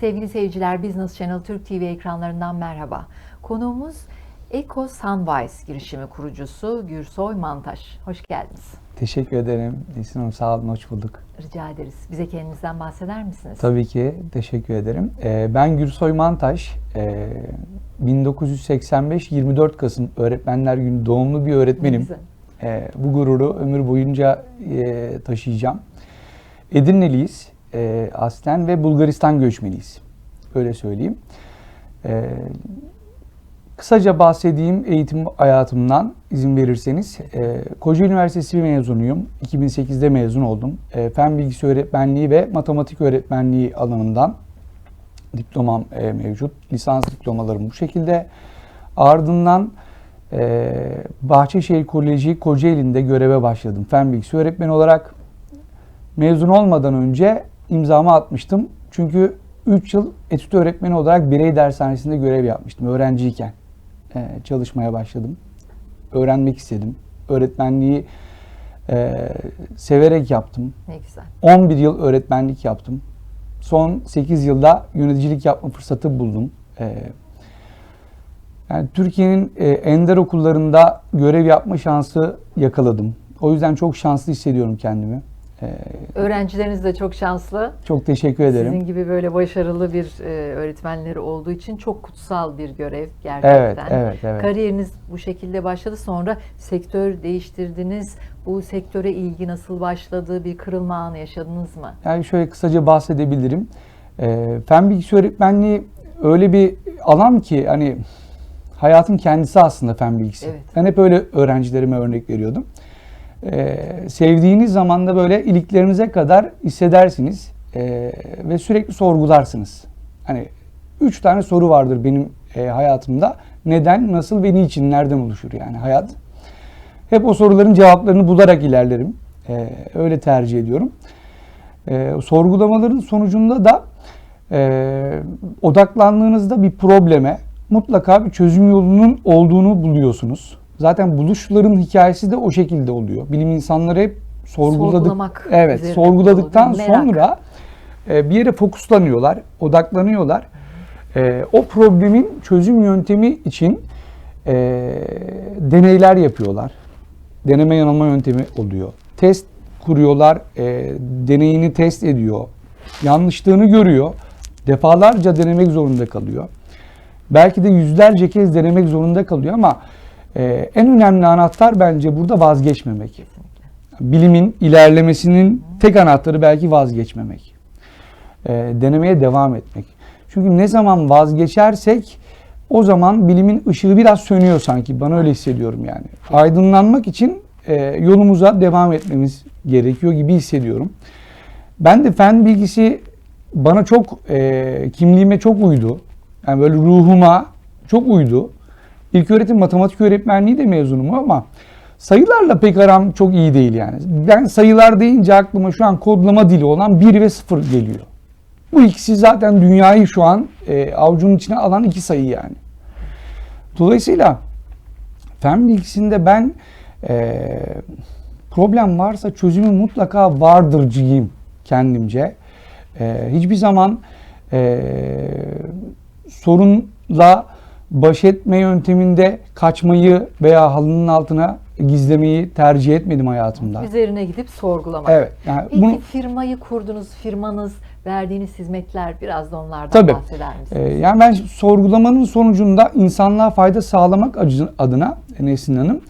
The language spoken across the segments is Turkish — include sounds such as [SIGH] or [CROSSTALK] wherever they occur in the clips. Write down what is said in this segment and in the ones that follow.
Sevgili seyirciler, Business Channel Türk TV ekranlarından merhaba. Konuğumuz Eco Sunwise girişimi kurucusu Gürsoy Mantaş. Hoş geldiniz. Teşekkür ederim. Nesin Hanım sağ olun, hoş bulduk. Rica ederiz. Bize kendinizden bahseder misiniz? Tabii ki, teşekkür ederim. Ee, ben Gürsoy Mantaş. Ee, 1985 24 Kasım Öğretmenler Günü doğumlu bir öğretmenim. güzel. Ee, bu gururu ömür boyunca e, taşıyacağım. Edirneliyiz e, aslen ve Bulgaristan göçmeniyiz. Öyle söyleyeyim. Ee, kısaca bahsedeyim eğitim hayatımdan izin verirseniz. Ee, Kocaeli Üniversitesi mezunuyum. 2008'de mezun oldum. Ee, Fen bilgisi öğretmenliği ve matematik öğretmenliği alanından diplomam e, mevcut. Lisans diplomalarım bu şekilde. Ardından e, Bahçeşehir Koleji Kocaeli'nde göreve başladım. Fen bilgisi öğretmeni olarak mezun olmadan önce imzamı atmıştım. Çünkü 3 yıl etüt öğretmeni olarak birey dershanesinde görev yapmıştım öğrenciyken. e, çalışmaya başladım. Öğrenmek istedim. Öğretmenliği e, severek yaptım. Ne güzel. 11 yıl öğretmenlik yaptım. Son 8 yılda yöneticilik yapma fırsatı buldum. Ee, yani Türkiye'nin e, ender okullarında görev yapma şansı yakaladım. O yüzden çok şanslı hissediyorum kendimi. Ee, Öğrencileriniz de çok şanslı. çok teşekkür ederim. Sizin gibi böyle başarılı bir e, öğretmenleri olduğu için çok kutsal bir görev gerçekten. Evet, evet, evet. Kariyeriniz bu şekilde başladı. Sonra sektör değiştirdiniz. Bu sektöre ilgi nasıl başladı? Bir kırılma anı yaşadınız mı? Yani şöyle kısaca bahsedebilirim. Ee, fen bilgisi öğretmenliği öyle bir alan ki hani hayatın kendisi aslında fen bilgisi. Evet. Ben hep öyle öğrencilerime örnek veriyordum. Ee, sevdiğiniz zaman da böyle iliklerinize kadar hissedersiniz ee, ve sürekli sorgularsınız. Hani üç tane soru vardır benim e, hayatımda. Neden, nasıl ve niçin, nereden oluşur yani hayat? Hep o soruların cevaplarını bularak ilerlerim. Ee, öyle tercih ediyorum. Ee, sorgulamaların sonucunda da e, odaklandığınızda bir probleme mutlaka bir çözüm yolunun olduğunu buluyorsunuz. Zaten buluşların hikayesi de o şekilde oluyor. Bilim insanları hep sorguladık. Sorgulamak Evet, sorguladıktan merak. sonra e, bir yere fokuslanıyorlar, odaklanıyorlar. E, o problemin çözüm yöntemi için e, deneyler yapıyorlar. Deneme yanılma yöntemi oluyor. Test kuruyorlar, e, deneyini test ediyor. Yanlışlığını görüyor. Defalarca denemek zorunda kalıyor. Belki de yüzlerce kez denemek zorunda kalıyor ama e, en önemli anahtar bence burada vazgeçmemek. Bilimin ilerlemesinin tek anahtarı belki vazgeçmemek. E, denemeye devam etmek. Çünkü ne zaman vazgeçersek o zaman bilimin ışığı biraz sönüyor sanki. Bana öyle hissediyorum yani. Aydınlanmak için e, yolumuza devam etmemiz gerekiyor gibi hissediyorum. Ben de fen bilgisi bana çok e, kimliğime çok uydu. Yani böyle ruhuma çok uydu. İlk öğretim matematik öğretmenliği de mezunum ama sayılarla pek aram çok iyi değil yani. Ben sayılar deyince aklıma şu an kodlama dili olan 1 ve 0 geliyor. Bu ikisi zaten dünyayı şu an e, avucunun içine alan iki sayı yani. Dolayısıyla fen bilgisinde ben e, problem varsa çözümü mutlaka vardırcıyım kendimce. E, hiçbir zaman e, sorunla baş etme yönteminde kaçmayı veya halının altına gizlemeyi tercih etmedim hayatımda. Üzerine gidip sorgulamak. Evet. Yani Peki bunu firmayı kurdunuz, firmanız, verdiğiniz hizmetler biraz da onlardan Tabii. bahseder misiniz? Ee, yani ben sorgulamanın sonucunda insanlığa fayda sağlamak adına Nesin Hanım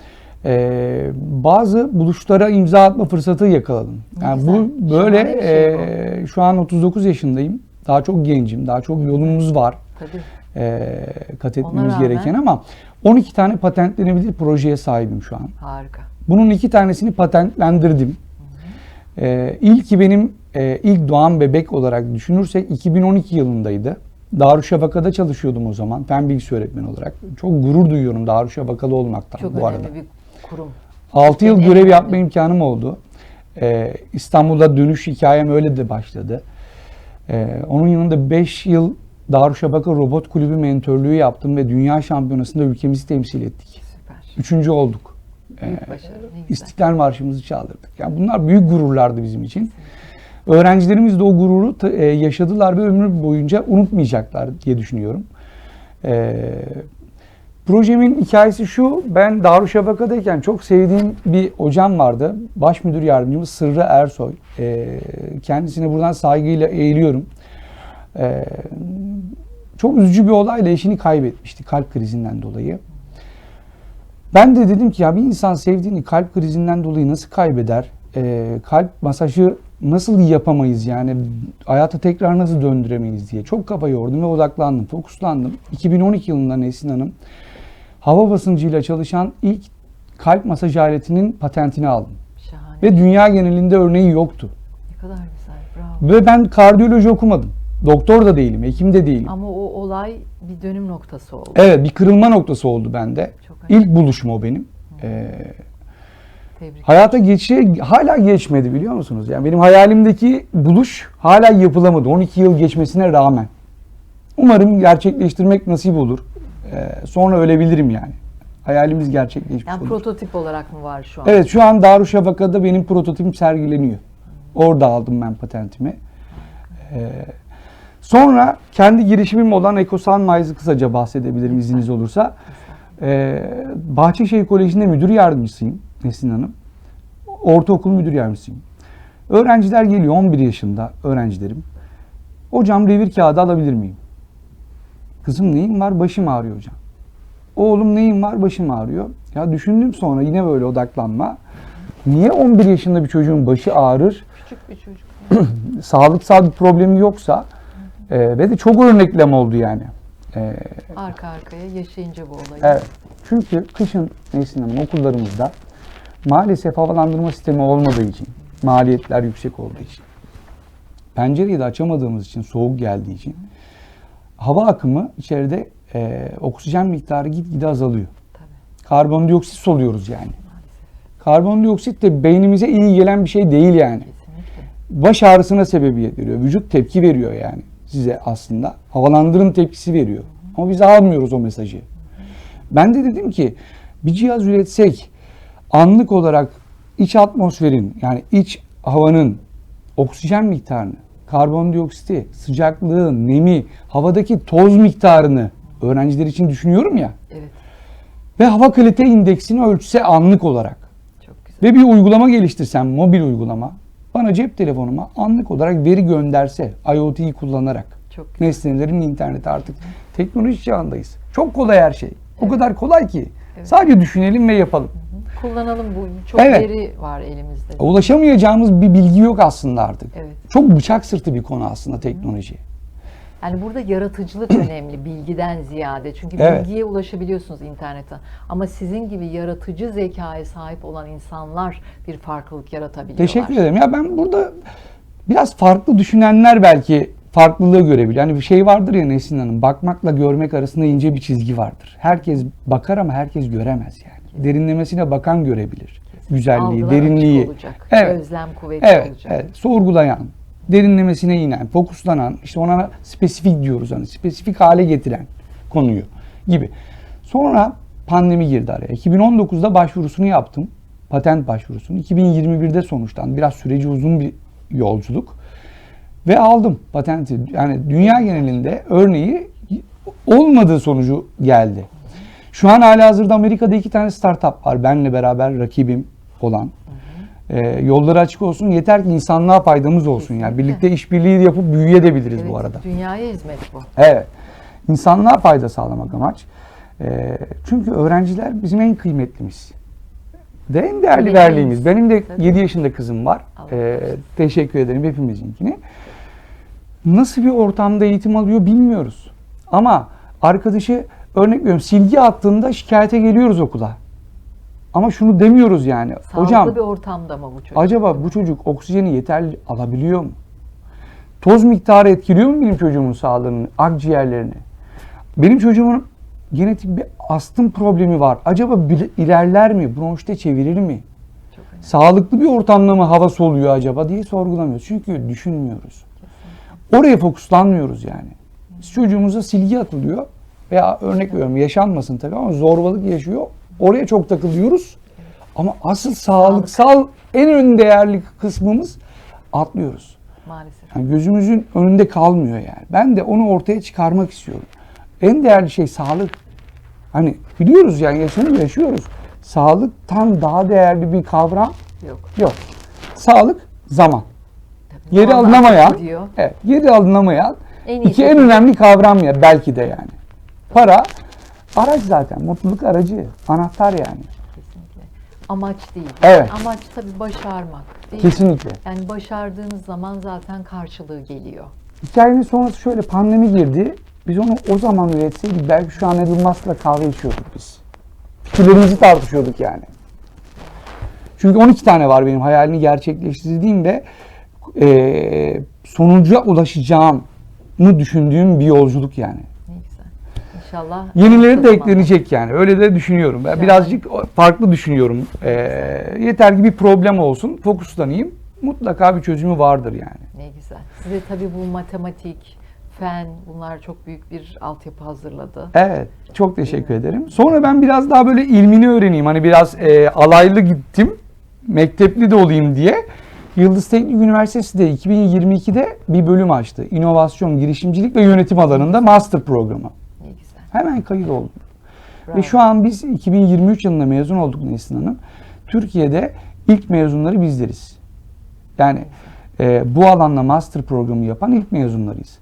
e, bazı buluşlara imza atma fırsatı yakaladım. Yani güzel. bu böyle Şahane bir şey e, şu an 39 yaşındayım. Daha çok gencim. Daha çok yolumuz var. Tabii. E, kat etmemiz rağmen- gereken ama 12 tane patentlenebilir projeye sahibim şu an. Harika. Bunun iki tanesini patentlendirdim. Ee, ilki benim e, ilk doğan bebek olarak düşünürsek 2012 yılındaydı. Darüşşafaka'da çalışıyordum o zaman. Fen bilgisi öğretmeni olarak. Çok gurur duyuyorum Darüşşafakalı olmaktan Çok bu önemli arada. bir kurum. 6 yıl görev önemli. yapma imkanım oldu. Ee, İstanbul'da dönüş hikayem öyle de başladı. Ee, onun yanında 5 yıl Darüşşafaka Robot Kulübü mentörlüğü yaptım ve dünya şampiyonasında ülkemizi temsil ettik. Süper. Üçüncü olduk. Ee. İstiklal Marşımızı çaldırdık. Yani bunlar büyük gururlardı bizim için. Öğrencilerimiz de o gururu e, yaşadılar ve ömür boyunca unutmayacaklar diye düşünüyorum. E, projemin hikayesi şu, ben Darüşşafaka'dayken çok sevdiğim bir hocam vardı. Baş müdür yardımcımız Sırrı Ersoy. E, kendisine buradan saygıyla eğiliyorum. E, çok üzücü bir olayla eşini kaybetmişti kalp krizinden dolayı. Ben de dedim ki ya bir insan sevdiğini kalp krizinden dolayı nasıl kaybeder? Ee, kalp masajı nasıl yapamayız yani hayata tekrar nasıl döndüremeyiz diye çok kafa yordum ve odaklandım, fokuslandım. 2012 yılında Nesin Hanım hava basıncıyla çalışan ilk kalp masaj aletinin patentini aldım. Şahane. Ve dünya genelinde örneği yoktu. Ne kadar güzel. Bravo. Ve ben kardiyoloji okumadım. Doktor da değilim, hekim de değilim. Ama o olay bir dönüm noktası oldu. Evet bir kırılma noktası oldu bende. Çok önemli. İlk buluşum o benim. Ee, Tebrik hayata geçe hala geçmedi biliyor musunuz? Yani benim hayalimdeki buluş hala yapılamadı 12 yıl geçmesine rağmen. Umarım gerçekleştirmek nasip olur. Ee, sonra ölebilirim yani. Hayalimiz gerçekleşmiş Yani olur. prototip olarak mı var şu an? Evet şu an Darüşşafaka'da benim prototipim sergileniyor. Orada aldım ben patentimi. Ee, sonra kendi girişimim olan EcoSunwise'ı kısaca bahsedebilirim izniniz olursa. Ee, Bahçeşehir Koleji'nde müdür yardımcısıyım Nesin Hanım. Ortaokul müdür yardımcısıyım. Öğrenciler geliyor 11 yaşında öğrencilerim. Hocam revir kağıdı alabilir miyim? Kızım neyim var? Başım ağrıyor hocam. Oğlum neyim var? Başım ağrıyor. Ya düşündüm sonra yine böyle odaklanma. Niye 11 yaşında bir çocuğun başı ağrır? Küçük bir çocuk. [CLEARS THROAT] Sağlıksal bir problemi yoksa e, ve de çok örneklem oldu yani. E, Arka arkaya yaşayınca bu olayı. Evet. Çünkü kışın Hanım okullarımızda maalesef havalandırma sistemi olmadığı için, maliyetler yüksek olduğu için, pencereyi de açamadığımız için, soğuk geldiği için hava akımı içeride e, oksijen miktarı gitgide azalıyor. Tabii. Karbondioksit soluyoruz yani. Karbondioksit de beynimize iyi gelen bir şey değil yani. Kesinlikle. Baş ağrısına sebebiyet veriyor. Vücut tepki veriyor yani size aslında. Havalandırın tepkisi veriyor. Ama biz almıyoruz o mesajı. Ben de dedim ki bir cihaz üretsek anlık olarak iç atmosferin yani iç havanın oksijen miktarını, karbondioksiti, sıcaklığı, nemi, havadaki toz miktarını öğrenciler için düşünüyorum ya Evet. ve hava kalite indeksini ölçse anlık olarak Çok güzel. ve bir uygulama geliştirsem, mobil uygulama, bana cep telefonuma anlık olarak veri gönderse IoT'yi kullanarak. Çok. Nesnelerin interneti artık teknoloji çağındayız. Çok kolay her şey. O Evet. kadar kolay ki. Evet. Sadece düşünelim ve yapalım. Kullanalım bu. Çok Evet. veri var elimizde. Ulaşamayacağımız bir bilgi yok aslında artık. Evet. Çok bıçak sırtı bir konu aslında teknoloji. Yani burada yaratıcılık [CLEARS THROAT] önemli bilgiden ziyade. Çünkü Evet. bilgiye ulaşabiliyorsunuz internetten. Ama sizin gibi yaratıcı zekaya sahip olan insanlar bir farklılık yaratabiliyorlar. Teşekkür ederim. Ya ben burada biraz farklı düşünenler belki farklılığı görebilir. Yani bir şey vardır ya Nesin Hanım, bakmakla görmek arasında ince bir çizgi vardır. Herkes bakar ama herkes göremez yani. Derinlemesine bakan görebilir. Güzelliği, Algılar derinliği. olacak. Evet. Özlem kuvvetli Evet, olacak. evet. Sorgulayan, derinlemesine inen, fokuslanan, işte ona spesifik diyoruz hani spesifik hale getiren konuyu gibi. Sonra pandemi girdi araya. 2019'da başvurusunu yaptım. Patent başvurusunu. 2021'de sonuçlandı. Biraz süreci uzun bir yolculuk. Ve aldım patenti. Yani dünya genelinde örneği olmadığı sonucu geldi. Şu an hala hazırda Amerika'da iki tane startup var. Benle beraber rakibim olan. Ee, yolları açık olsun. Yeter ki insanlığa faydamız olsun. Yani birlikte işbirliği yapıp büyüyebiliriz Evet, bu arada. Dünyaya hizmet bu. Evet. İnsanlığa fayda sağlamak amaç. Ee, çünkü öğrenciler bizim en kıymetlimiz. De en değerli Bebeğimiz. verliğimiz. Benim de Tabii. 7 yaşında kızım var. Korusun. teşekkür ederim hepimizinkini. Nasıl bir ortamda eğitim alıyor bilmiyoruz. Ama arkadaşı örnek veriyorum silgi attığında şikayete geliyoruz okula. Ama şunu demiyoruz yani. Sağlıklı Hocam bir ortamda mı bu çocuk? acaba bu çocuk oksijeni yeterli alabiliyor mu? Toz miktarı etkiliyor mu benim çocuğumun sağlığını, akciğerlerini? Benim çocuğumun genetik bir astım problemi var. Acaba ilerler mi? Bronşite çevirir mi? Sağlıklı bir ortamda mı hava soluyor acaba diye sorgulamıyoruz. Çünkü düşünmüyoruz. Oraya fokuslanmıyoruz yani. Biz çocuğumuza silgi atılıyor veya örnek veriyorum yaşanmasın tabii ama zorbalık yaşıyor. Oraya çok takılıyoruz. Ama asıl sağlıksal en ön değerli kısmımız atlıyoruz. Maalesef. Yani gözümüzün önünde kalmıyor yani. Ben de onu ortaya çıkarmak istiyorum. En değerli şey sağlık. Hani biliyoruz yani yaşıyoruz, yaşıyoruz. Sağlıktan daha değerli bir kavram Yok. yok. Sağlık zaman. Tabii. Geri Vallahi alınamayan, evet, geri alınamayan En iki iyisi. en önemli kavram ya belki de yani. Para araç zaten, mutluluk aracı, anahtar yani. Kesinlikle. Amaç değil. Evet. Amaç tabii başarmak. Değil mi? Kesinlikle. Yani başardığınız zaman zaten karşılığı geliyor. Hikayenin sonrası şöyle pandemi girdi. Biz onu o zaman üretseydik belki şu an Elon Musk'la kahve içiyorduk biz. Fikirlerimizi tartışıyorduk yani. Çünkü 12 tane var benim hayalini gerçekleştirdiğim ve sonuca ulaşacağımı düşündüğüm bir yolculuk yani. İnşallah. Yenileri de eklenecek yani. Öyle de düşünüyorum. Ben Yani. birazcık farklı düşünüyorum. Eee, yeter ki bir problem olsun, fokuslanayım. Mutlaka bir çözümü vardır yani. Ne güzel. Size tabii bu matematik, fen bunlar çok büyük bir altyapı hazırladı. Evet, çok teşekkür ederim. Sonra ben biraz daha böyle ilmini öğreneyim. Hani biraz e, alaylı gittim, mektepli de olayım diye. Yıldız Teknik Üniversitesi de 2022'de bir bölüm açtı. İnovasyon, girişimcilik ve yönetim alanında master programı. Hemen kayıt oldum. Bravo. Ve şu an biz 2023 yılında mezun olduk Nesin Hanım. Türkiye'de ilk mezunları bizleriz. Yani e, bu alanda master programı yapan ilk mezunlarıyız.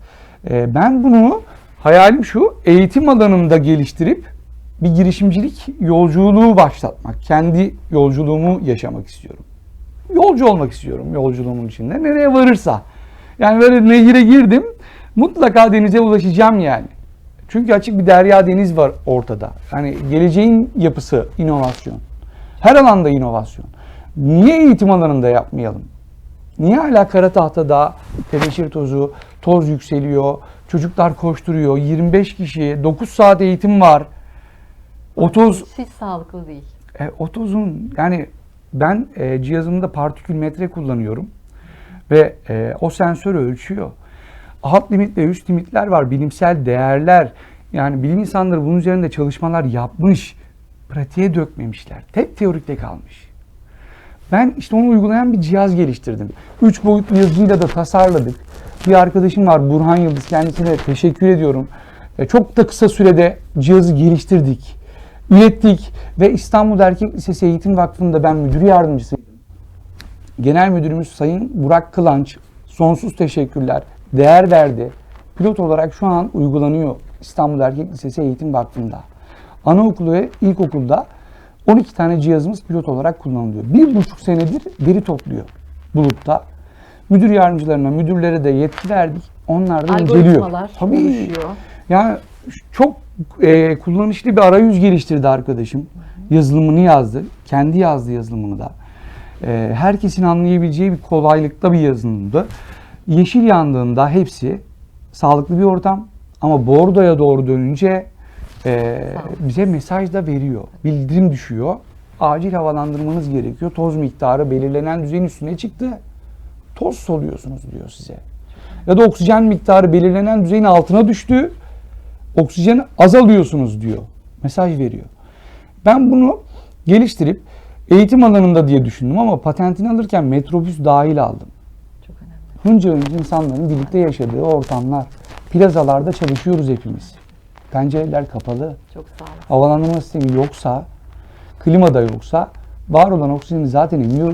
E, ben bunu hayalim şu eğitim alanında geliştirip bir girişimcilik yolculuğu başlatmak. Kendi yolculuğumu yaşamak istiyorum. Yolcu olmak istiyorum yolculuğumun içinde. Nereye varırsa. Yani böyle nehire girdim. Mutlaka denize ulaşacağım yani. Çünkü açık bir derya deniz var ortada. Yani geleceğin yapısı inovasyon. Her alanda inovasyon. Niye eğitim alanında yapmayalım? Niye hala kara tahtada tebeşir tozu, toz yükseliyor, çocuklar koşturuyor, 25 kişi, 9 saat eğitim var. O toz, Hiç sağlıklı değil. e, o tozun yani ben e, cihazımda partikül metre kullanıyorum ve e, o sensörü ölçüyor. Alt limit ve üst limitler var, bilimsel değerler. Yani bilim insanları bunun üzerinde çalışmalar yapmış, pratiğe dökmemişler. Tek teorikte kalmış. Ben işte onu uygulayan bir cihaz geliştirdim. Üç boyutlu yazıcıyla da tasarladık. Bir arkadaşım var Burhan Yıldız kendisine teşekkür ediyorum. E, Çok da kısa sürede cihazı geliştirdik, ürettik ve İstanbul Erkek Lisesi Eğitim Vakfı'nda ben müdür yardımcısıydım. Genel Müdürümüz Sayın Burak Kılanç sonsuz teşekkürler, değer verdi. Pilot olarak şu an uygulanıyor İstanbul Erkek Lisesi Eğitim Vakfı'nda. Anaokulu ve ilkokulda 12 tane cihazımız pilot olarak kullanılıyor. Bir buçuk senedir veri topluyor bulutta. Müdür yardımcılarına, müdürlere de yetki verdik. Onlar da inceliyor. Tabii. oluşuyor. Yani çok e, kullanışlı bir arayüz geliştirdi arkadaşım. Yazılımını yazdı. Kendi yazdı yazılımını da. E, herkesin anlayabileceği bir kolaylıkta bir yazılımdı. Yeşil yandığında hepsi sağlıklı bir ortam ama bordoya doğru dönünce e, bize mesaj da veriyor. Bildirim düşüyor. Acil havalandırmanız gerekiyor. Toz miktarı belirlenen düzeyin üstüne çıktı. Toz soluyorsunuz diyor size. Ya da oksijen miktarı belirlenen düzeyin altına düştü. Oksijen azalıyorsunuz diyor. Mesaj veriyor. Ben bunu geliştirip eğitim alanında diye düşündüm ama patentini alırken metrobüs dahil aldım. Hınca hınca insanların birlikte yaşadığı ortamlar. Plazalarda çalışıyoruz hepimiz. Pencereler kapalı. Çok sağ olun. Havalandırma sistemi yoksa, klima da yoksa var olan oksijeni zaten emiyor.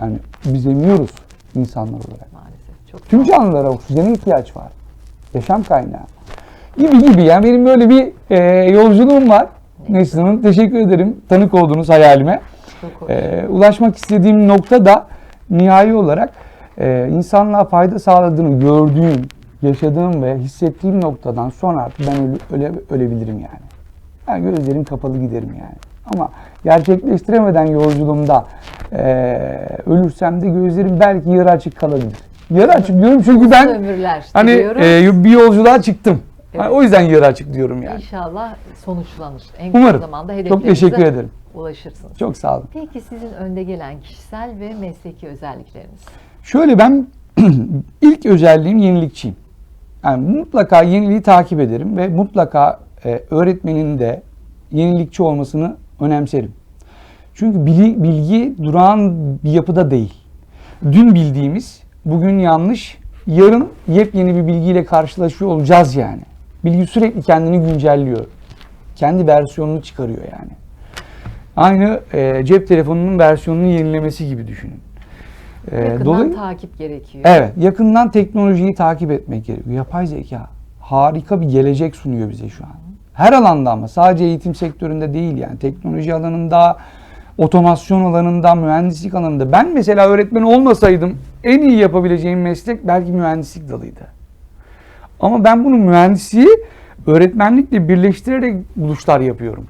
Yani biz emiyoruz insanlar olarak. Maalesef. Çok Tüm canlılara oksijene ihtiyaç var. Yaşam kaynağı. Gibi gibi yani benim böyle bir e, yolculuğum var. Nesrin Hanım teşekkür ederim tanık olduğunuz hayalime. Çok hoş. E, ulaşmak istediğim nokta da nihai olarak e, insanlığa fayda sağladığını gördüğüm, yaşadığım ve hissettiğim noktadan sonra artık ben öle, öle, ölebilirim yani. Yani gözlerim kapalı giderim yani. Ama gerçekleştiremeden yolculuğumda e, ölürsem de gözlerim belki yarı açık kalabilir. Yarı açık diyorum çünkü ben ömürler hani e, bir yolculuğa çıktım. Evet. O yüzden yarı açık diyorum yani. İnşallah sonuçlanır. En kısa Umarım. zamanda Çok teşekkür ederim. ulaşırsınız. Çok sağ olun. Peki sizin önde gelen kişisel ve mesleki özellikleriniz? Şöyle ben [CLEARS THROAT] ilk özelliğim yenilikçiyim. Yani mutlaka yeniliği takip ederim ve mutlaka e, öğretmenin de yenilikçi olmasını önemserim. Çünkü bilgi, bilgi durağan bir yapıda değil. Dün bildiğimiz bugün yanlış yarın yepyeni bir bilgiyle karşılaşıyor olacağız yani. Bilgi sürekli kendini güncelliyor. Kendi versiyonunu çıkarıyor yani. Aynı e, cep telefonunun versiyonunu yenilemesi gibi düşünün. E, Yakından dolay- takip gerekiyor. Evet, yakından teknolojiyi takip etmek gerekiyor. Yapay zeka harika bir gelecek sunuyor bize şu an. Her alanda ama sadece eğitim sektöründe değil yani teknoloji alanında, otomasyon alanında, mühendislik alanında. Ben mesela öğretmen olmasaydım en iyi yapabileceğim meslek belki mühendislik dalıydı. Ama ben bunu mühendisliği öğretmenlikle birleştirerek buluşlar yapıyorum.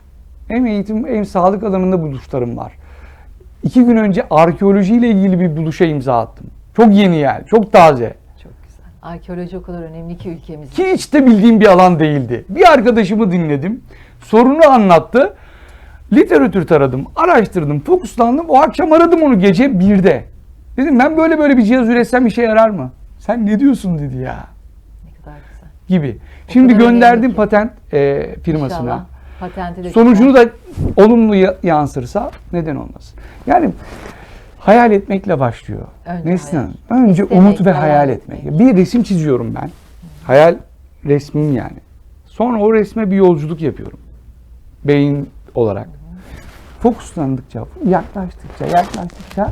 Hem eğitim hem sağlık alanında buluşlarım var. İki gün önce arkeolojiyle ilgili bir buluşa imza attım. Çok yeni yani, çok taze. Çok güzel. Arkeoloji o kadar önemli ki ülkemiz Ki hiç de bildiğim bir alan değildi. Bir arkadaşımı dinledim. Sorunu anlattı. Literatür taradım, araştırdım, fokuslandım. O akşam aradım onu gece 1'de. Dedim ben böyle böyle bir cihaz üretsem işe yarar mı? Sen ne diyorsun dedi ya Ne kadar güzel. gibi. Şimdi kadar önemli gönderdim patent e, firmasına. İnşallah patenti de Sonucunu da olumlu ya- yansırsa neden olmasın? Yani hayal etmekle başlıyor. Hayal. Hanım. Önce İstemek, umut ve hayal hayal etmek. etmek. Bir resim çiziyorum ben. Hayal resmim yani. Sonra o resme bir yolculuk yapıyorum. Beyin olarak. Fokuslandıkça, yaklaştıkça, yaklaştıkça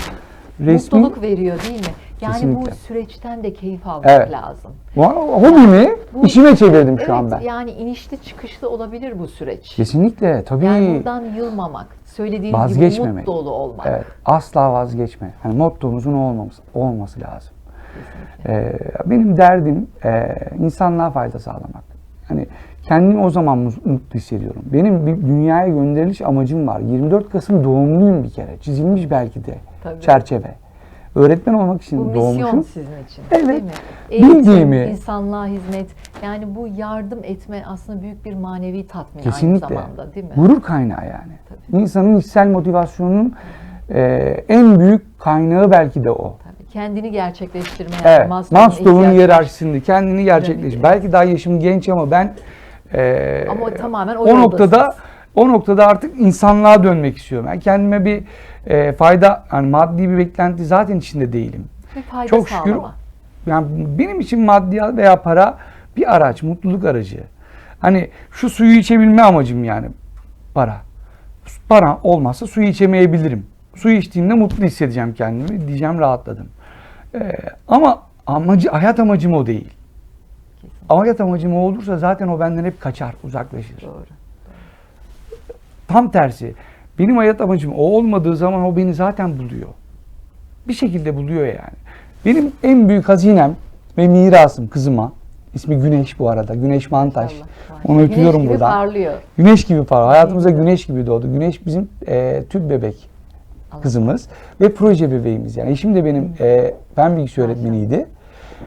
resmin Mutluluk veriyor değil mi? Yani Kesinlikle. bu süreçten de keyif almak Evet. lazım. hobimi Bu- işime çevirdim şu evet, an ben. yani inişli çıkışlı olabilir bu süreç. Kesinlikle tabii. Yani buradan yılmamak, söylediğiniz gibi umut dolu olmak. Evet, asla vazgeçme. Hani mottomuzun olmaması, olması lazım. Ee, benim derdim e, insanlığa fayda sağlamak. Hani kendimi o zaman mu- mutlu hissediyorum. Benim bir dünyaya gönderiliş amacım var. 24 Kasım doğumluyum bir kere. Çizilmiş belki de Tabii. çerçeve. Öğretmen olmak için Bu misyon doğmuşum. sizin için. Evet. Değil mi? Eğitim, Bildiğimi- insanlığa hizmet. Yani bu yardım etme aslında büyük bir manevi tatmin Kesinlikle. aynı zamanda değil mi? Gurur kaynağı yani. Tabii. İnsanın içsel motivasyonunun e, en büyük kaynağı belki de o. Tabii. Kendini gerçekleştirme. Evet. Maslow'un Maslow'un hiyerarşisinde kendini gerçekleş. Piramidi. Belki daha yaşım genç ama ben e, Ama tamamen o o yoldasınız. noktada o noktada artık insanlığa dönmek istiyorum. Ben kendime bir e, fayda, yani maddi bir beklenti zaten içinde değilim. Fayda Çok şükür sağlama. yani benim için maddiyat veya para bir araç, mutluluk aracı. Hani şu suyu içebilme amacım yani para. Para olmazsa suyu içemeyebilirim. Suyu içtiğimde mutlu hissedeceğim kendimi. Diyeceğim rahatladım. Ee, ama amacı, hayat amacım o değil. Kesinlikle. Hayat amacım o olursa zaten o benden hep kaçar, uzaklaşır. Doğru. Tam tersi. Benim hayat amacım o olmadığı zaman o beni zaten buluyor. Bir şekilde buluyor yani. Benim en büyük hazinem ve mirasım kızıma. ismi Güneş bu arada. Güneş Mantaş. Maşallah. Onu öpüyorum Güneş gibi buradan. parlıyor. Güneş gibi parlıyor. Hayatımıza güneş gibi doğdu. Güneş bizim e, tüp bebek Allah. kızımız ve proje bebeğimiz. Yani eşim de benim e, fen bilgisi öğretmeniydi.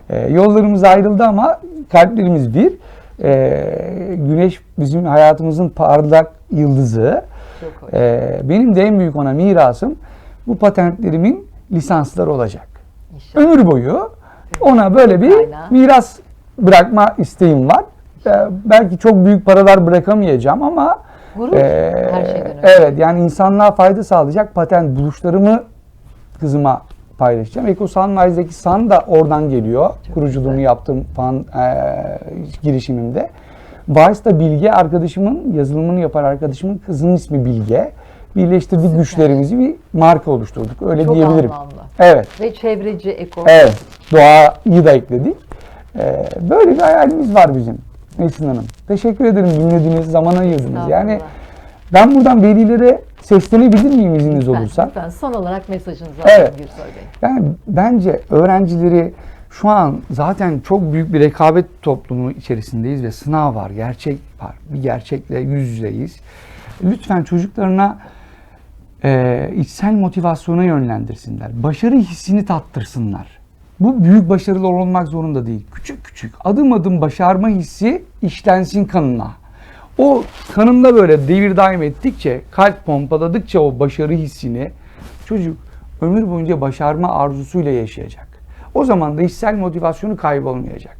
E, yollarımız ayrıldı ama kalplerimiz bir. E, güneş bizim hayatımızın parlak yıldızı. Çok hoş. E, benim de en büyük ona mirasım bu patentlerimin lisansları olacak. İnşallah. Ömür boyu ona böyle bir miras bırakma isteğim var. E, belki çok büyük paralar bırakamayacağım ama Gurur ee, her şeyden önce. Evet yani insanlığa fayda sağlayacak patent buluşlarımı kızıma paylaşacağım. Eco Sunrise'deki Sun da oradan geliyor. Çok Kuruculuğunu güzel. yaptığım fan eee, girişimimde. Da Bilge arkadaşımın, yazılımını yapar arkadaşımın kızının ismi Bilge. Birleştirdik Süper. güçlerimizi bir marka oluşturduk. Öyle Çok diyebilirim. anlamlı. Evet. Ve çevreci eko. Evet. Doğayı da ekledik. Ee, böyle bir hayalimiz var bizim. Nesin Hanım. Teşekkür ederim dinlediğiniz, zaman ayırdınız. Yani ben buradan velilere seslenebilir miyim izniniz Lütfen, olursa? lütfen. Son olarak mesajınızı Evet. alayım Gürsoy Bey. Yani bence öğrencileri şu an zaten çok büyük bir rekabet toplumu içerisindeyiz ve sınav var, gerçek var. Bir gerçekle yüz yüzeyiz. Lütfen çocuklarına e, içsel motivasyona yönlendirsinler. Başarı hissini tattırsınlar. Bu büyük başarılar olmak zorunda değil. Küçük küçük adım adım başarma hissi işlensin kanına. O kanında böyle devir daim ettikçe, kalp pompaladıkça o başarı hissini çocuk ömür boyunca başarma arzusuyla yaşayacak. O zaman da içsel motivasyonu kaybolmayacak.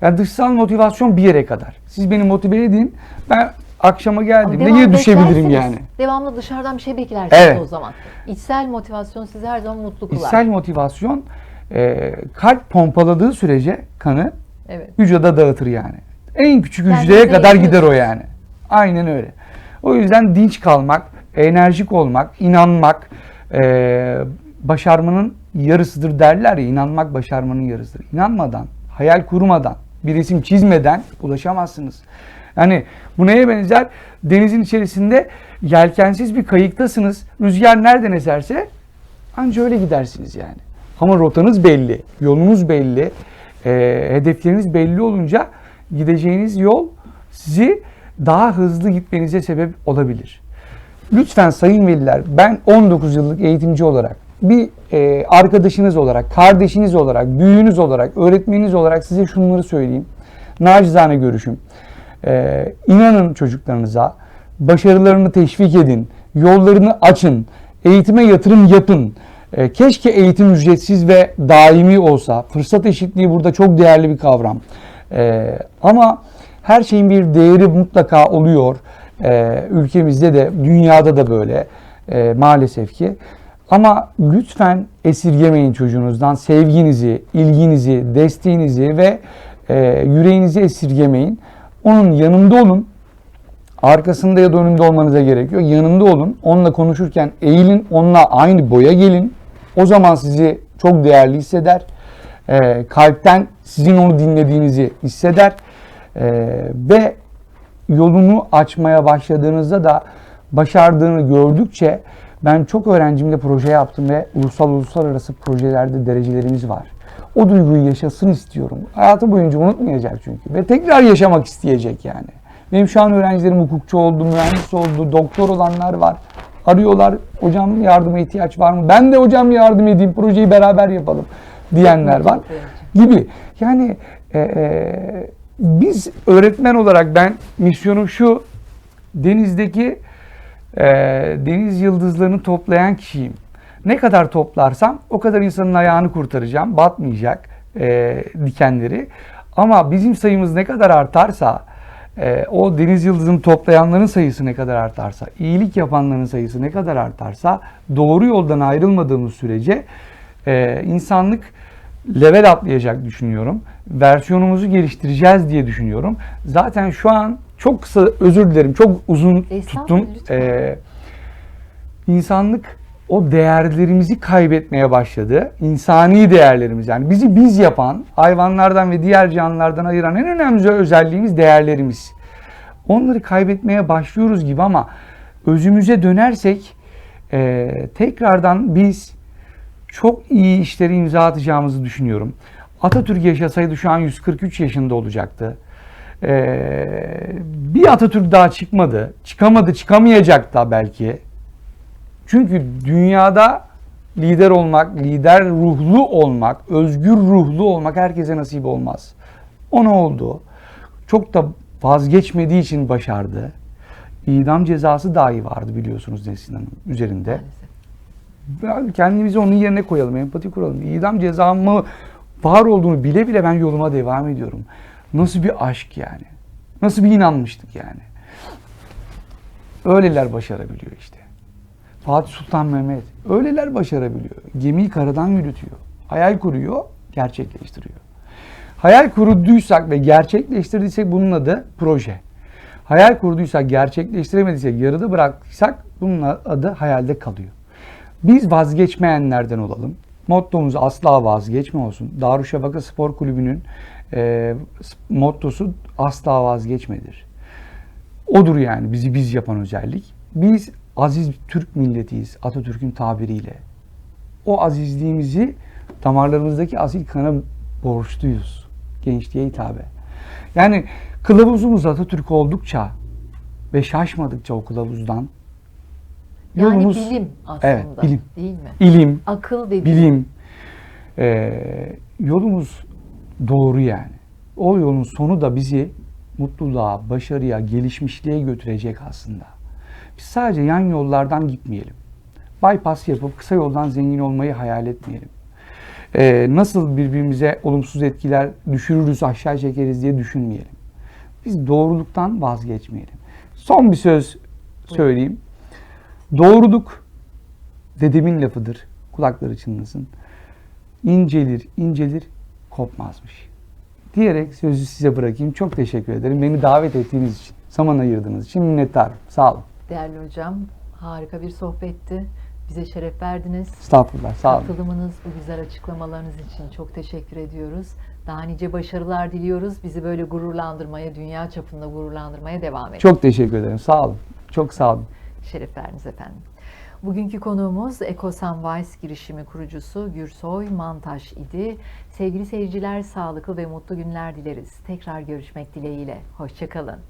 Yani dışsal motivasyon bir yere kadar. Siz beni motive edin. Ben akşama Ama geldiğimde yine düşebilirim yani. Devamlı dışarıdan bir şey beklersiniz Evet. o zaman. İçsel motivasyon sizi her zaman mutlu kılar. İçsel motivasyon e, kalp pompaladığı sürece kanı Evet. vücuda dağıtır yani. En küçük Kendinize hücreye kadar gider o yani. Aynen öyle. O yüzden dinç kalmak, enerjik olmak, inanmak e, başarmanın yarısıdır derler ya. inanmak başarmanın yarısıdır. İnanmadan, hayal kurmadan, bir resim çizmeden ulaşamazsınız. Yani bu neye benzer? Denizin içerisinde yelkensiz bir kayıktasınız. Rüzgar nereden eserse anca öyle gidersiniz yani. Ama rotanız belli, yolunuz belli, e, hedefleriniz belli olunca gideceğiniz yol sizi daha hızlı gitmenize sebep olabilir. Lütfen sayın veliler ben 19 yıllık eğitimci olarak bir e, arkadaşınız olarak, kardeşiniz olarak, büyüğünüz olarak, öğretmeniniz olarak size şunları söyleyeyim. Nacizane görüşüm. E, inanın çocuklarınıza, başarılarını teşvik edin, yollarını açın, eğitime yatırım yapın. E, keşke eğitim ücretsiz ve daimi olsa. Fırsat eşitliği burada çok değerli bir kavram. E, ama her şeyin bir değeri mutlaka oluyor. E, ülkemizde de, dünyada da böyle e, maalesef ki. Ama lütfen esirgemeyin çocuğunuzdan sevginizi, ilginizi, desteğinizi ve e, yüreğinizi esirgemeyin. Onun yanında olun. Arkasında ya da önünde olmanıza gerek yok. Yanında olun. Onunla konuşurken eğilin. Onunla aynı boya gelin. O zaman sizi çok değerli hisseder. Ee, kalpten sizin onu dinlediğinizi hisseder. Ee, ve yolunu açmaya başladığınızda da başardığını gördükçe ben çok öğrencimle proje yaptım ve ulusal uluslararası projelerde derecelerimiz var. O duyguyu yaşasın istiyorum. Hayatı boyunca unutmayacak çünkü ve tekrar yaşamak isteyecek yani. Benim şu an öğrencilerim hukukçu oldu, mühendis oldu, doktor olanlar var. Arıyorlar, hocam yardıma ihtiyaç var mı? Ben de hocam yardım edeyim, projeyi beraber yapalım diyenler var gibi. Yani e, e, biz öğretmen olarak ben misyonum şu denizdeki e, deniz yıldızlarını toplayan kişiyim. Ne kadar toplarsam o kadar insanın ayağını kurtaracağım. Batmayacak e, dikenleri. Ama bizim sayımız ne kadar artarsa e, o deniz yıldızını toplayanların sayısı ne kadar artarsa, iyilik yapanların sayısı ne kadar artarsa doğru yoldan ayrılmadığımız sürece e, insanlık level atlayacak düşünüyorum. Versiyonumuzu geliştireceğiz diye düşünüyorum. Zaten şu an çok kısa özür dilerim çok uzun tuttum. Ee, insanlık o değerlerimizi kaybetmeye başladı. İnsani değerlerimiz yani bizi biz yapan, hayvanlardan ve diğer canlılardan ayıran en önemli özelliğimiz değerlerimiz. Onları kaybetmeye başlıyoruz gibi ama özümüze dönersek e, tekrardan biz çok iyi işleri imza atacağımızı düşünüyorum. Atatürk yaşasaydı şu an 143 yaşında olacaktı. Ee, bir Atatürk daha çıkmadı. Çıkamadı, çıkamayacak da belki. Çünkü dünyada lider olmak, lider ruhlu olmak, özgür ruhlu olmak herkese nasip olmaz. O ne oldu? Çok da vazgeçmediği için başardı. İdam cezası dahi vardı biliyorsunuz Nesin Hanım üzerinde. Maalesef. Kendimizi onun yerine koyalım, empati kuralım. İdam cezamı var olduğunu bile bile ben yoluma devam ediyorum. Nasıl bir aşk yani? Nasıl bir inanmıştık yani? Öyleler başarabiliyor işte. Fatih Sultan Mehmet öyleler başarabiliyor. Gemiyi karadan yürütüyor. Hayal kuruyor, gerçekleştiriyor. Hayal kurduysak ve gerçekleştirdiysek bunun adı proje. Hayal kurduysak, gerçekleştiremediysek, yarıda bıraktıysak bunun adı hayalde kalıyor. Biz vazgeçmeyenlerden olalım. Mottomuz asla vazgeçme olsun. Darüşşafaka Spor Kulübü'nün e, mottosu asla vazgeçmedir. Odur yani bizi biz yapan özellik. Biz aziz Türk milletiyiz Atatürk'ün tabiriyle. O azizliğimizi damarlarımızdaki asil kana borçluyuz. Gençliğe hitabe. Yani kılavuzumuz Atatürk oldukça ve şaşmadıkça o kılavuzdan Yani yolumuz bilim aslında. Evet, bilim. Değil mi? ilim, Akıl ve bilim. bilim Ee, yolumuz doğru yani. O yolun sonu da bizi mutluluğa, başarıya, gelişmişliğe götürecek aslında. Biz sadece yan yollardan gitmeyelim. Bypass yapıp kısa yoldan zengin olmayı hayal etmeyelim. Ee, nasıl birbirimize olumsuz etkiler düşürürüz, aşağı çekeriz diye düşünmeyelim. Biz doğruluktan vazgeçmeyelim. Son bir söz söyleyeyim. Doğruluk dedemin lafıdır. Kulakları çınlasın. incelir, incelir, kopmazmış. Diyerek sözü size bırakayım. Çok teşekkür ederim. Beni davet ettiğiniz için, zaman ayırdığınız için minnettarım. Sağ olun. Değerli hocam, harika bir sohbetti. Bize şeref verdiniz. Estağfurullah. Sağ olun. Katılımınız, bu güzel açıklamalarınız için çok teşekkür ediyoruz. Daha nice başarılar diliyoruz. Bizi böyle gururlandırmaya, dünya çapında gururlandırmaya devam edin. Çok teşekkür ederim. Sağ olun. Çok sağ olun. Şeref verdiniz efendim. Bugünkü konuğumuz EcoSunwise girişimi kurucusu Gürsoy Mantaş idi. Sevgili seyirciler, sağlıklı ve mutlu günler dileriz. Tekrar görüşmek dileğiyle. Hoşçakalın.